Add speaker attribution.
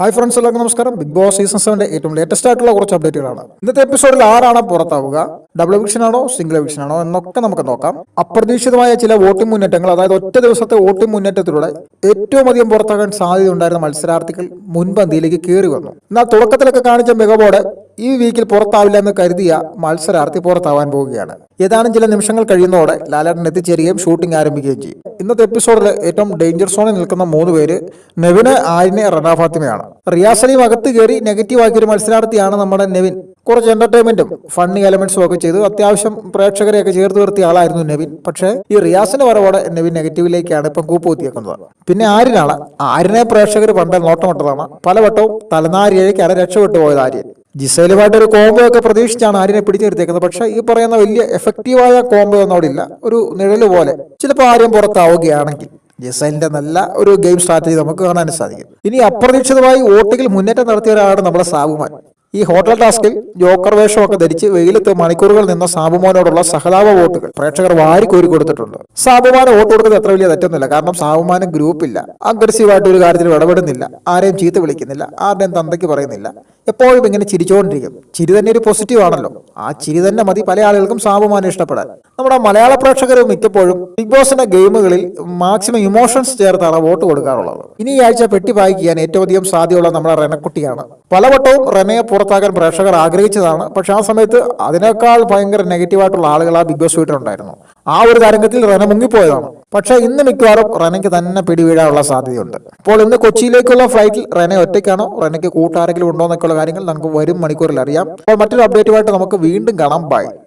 Speaker 1: Hi friends എല്ലാവർക്കും നമസ്കാരം. Big boss season സെവന്റെ ഏറ്റവും ലേറ്റസ്റ്റ് ആയിട്ടുള്ള കുറച്ച് അപ്ഡേറ്റുകളാണ് ഇന്നത്തെ എപ്പിസോഡിൽ ആരാണ് പുറത്താവുക? ഡബിൾ വിഷൻ ആണോ? സിംഗിൾ വിഷൻ ആണോ? എന്നൊക്കെ നമുക്ക് നോക്കാം. അപ്രതീക്ഷിതമായ ചില വോട്ടിംഗ് മുന്നേറ്റങ്ങൾ അതായത് ഒറ്റ ദിവസത്തെ വോട്ടിംഗ് മുന്നേറ്റത്തിലൂടെ ഏറ്റവും അധികം പുറത്താകാൻ സാധ്യതയുണ്ടായിരുന്ന മത്സരാർത്ഥികൾ മുൻപന്തിയിലേക്ക് കയറി വന്നു. എന്നാൽ തുടക്കത്തിലൊക്കെ കാണിച്ച മികവോടെ ഈ വീക്കിൽ പുറത്താവില്ല എന്ന് കരുതിയ മത്സരാർത്ഥി പുറത്താവാൻ പോവുകയാണ്. ഏതാനും ചില നിമിഷങ്ങൾ കഴിയുന്നതോടെ ലാലേട്ടൻ എത്തിച്ചേരുകയും ഷൂട്ടിംഗ് ആരംഭിക്കുകയും ചെയ്യും. ഇന്നത്തെ എപ്പിസോഡിൽ ഏറ്റവും ഡേഞ്ചർ സോണിൽ നിൽക്കുന്ന മൂന്ന് പേര് നെവിന് ആരിനെ റണ ഫാത്തിമയാണ്. റിയാസ് അലീം അകത്ത് കയറി നെഗറ്റീവ് ആക്കിയ ഒരു മത്സരാർത്ഥിയാണ് നമ്മുടെ നെവിൻ. കുറച്ച് എന്റർടൈൻമെന്റും ഫണ്ണി എലമെന്റ്സും ഒക്കെ ചെയ്തു. അത്യാവശ്യം പ്രേക്ഷകരെയൊക്കെ ചേർത്ത് നിർത്തിയ ആളായിരുന്നു നെവിൻ. പക്ഷേ ഈ റിയാസിന്റെ വരവോടെ നെവിൻ നെഗറ്റീവിലേക്കാണ് ഇപ്പം കൂപ്പുകുത്തിയേക്കുന്നത്. പിന്നെ ആര്യനാണ്. ആര്യനെ പ്രേക്ഷകർ പണ്ട് നോട്ടമിട്ടതാണ്. പലവട്ടവും തലനാരിയിലേക്കാണ് രക്ഷപ്പെട്ടു പോയത് ആര്യൻ. ജിസേലുമായിട്ട് ഒരു കോംബോ ഒക്കെ പ്രതീക്ഷിച്ചാണ് ആര്യനെ പിടിച്ചു നിർത്തിയേക്കുന്നത് പക്ഷേ ഈ പറയുന്ന വലിയ എഫക്റ്റീവായ കോംബോ ഒന്നും അവിടെ ഇല്ല. ഒരു നിഴൽ പോലെ. ചിലപ്പോൾ ആര്യം പുറത്താവുകയാണെങ്കിൽ ജിസൈലിന്റെ നല്ല ഒരു ഗെയിം സ്ട്രാറ്റജി നമുക്ക് കാണാൻ സാധിക്കും. ഇനി അപ്രതീക്ഷിതമായി വോട്ടുകൾ മുന്നേറ്റം നടത്തിയ ഒരാളാണ് നമ്മുടെ സാബുമാൻ. ഈ ഹോട്ടൽ ടാസ്കിൽ ജോക്കർ വേഷമൊക്കെ ധരിച്ച് വെയിലത്ത് മണിക്കൂറുകൾ നിന്ന സാബുമാനോടുള്ള സഹതാപ വോട്ടുകൾ പ്രേക്ഷകർ വാരി കോരി കൊടുത്തിട്ടുണ്ട്. സാബുമാന് വോട്ട് കൊടുക്കുന്നത് അത്ര വലിയ തെറ്റൊന്നുമില്ല. കാരണം സാബുമാന് ഗ്രൂപ്പില്ല. അഗ്രസീവായിട്ട് ഒരു കാര്യത്തിൽ ഇടപെടുന്നില്ല. ആരെയും ചീത്ത വിളിക്കുന്നില്ല. ആരുടെയും തന്തയ്ക്ക് പറയുന്നില്ല. എപ്പോഴും ഇങ്ങനെ ചിരിച്ചുകൊണ്ടിരിക്കും ചിരി തന്നെ ഒരു പോസിറ്റീവ് ആണല്ലോ. ആ ചിരി തന്നെ മതി പല ആളുകൾക്കും സാബുമാനെ ഇഷ്ടപ്പെടാൻ. നമ്മുടെ മലയാള പ്രേക്ഷകർ മിക്കപ്പോഴും ബിഗ് ബോസിന്റെ ഗെയിമുകളിൽ മാക്സിമം ഇമോഷൻസ് ചേർത്താണ് വോട്ട് കൊടുക്കാറുള്ളത്. ഇനി ഈ ആഴ്ച പെട്ടി വായിക്കാൻ ഏറ്റവും അധികം സാധ്യതയുള്ള നമ്മുടെ റെനക്കുട്ടിയാണ്. പലവട്ടവും റെനയെ പുറത്താക്കാൻ പ്രേക്ഷകർ ആഗ്രഹിച്ചതാണ്. പക്ഷെ ആ സമയത്ത് അതിനേക്കാൾ ഭയങ്കര നെഗറ്റീവായിട്ടുള്ള ആളുകൾ ആ ബിഗ് ബോസ് വീട്ടിലുണ്ടായിരുന്നു ആ ഒരു തരംഗത്തിൽ റന മുങ്ങിപ്പോയതാണ്. പക്ഷേ ഇന്ന് മിക്കവാറും റനയ്ക്ക് തന്നെ പിടിവീഴാനുള്ള സാധ്യതയുണ്ട്. അപ്പോൾ ഇന്ന് കൊച്ചിയിലേക്കുള്ള ഫ്ലൈറ്റിൽ റന ഒറ്റയ്ക്കാണോ? റനയ്ക്ക് കൂട്ടാരെങ്കിലും ഉണ്ടോ എന്നൊക്കെയുള്ള കാര്യങ്ങൾ നമുക്ക് വരും മണിക്കൂറിൽ അറിയാം. അപ്പോൾ മറ്റൊരു അപ്ഡേറ്റുമായിട്ട് നമുക്ക് വീണ്ടും കാണാം. ബൈ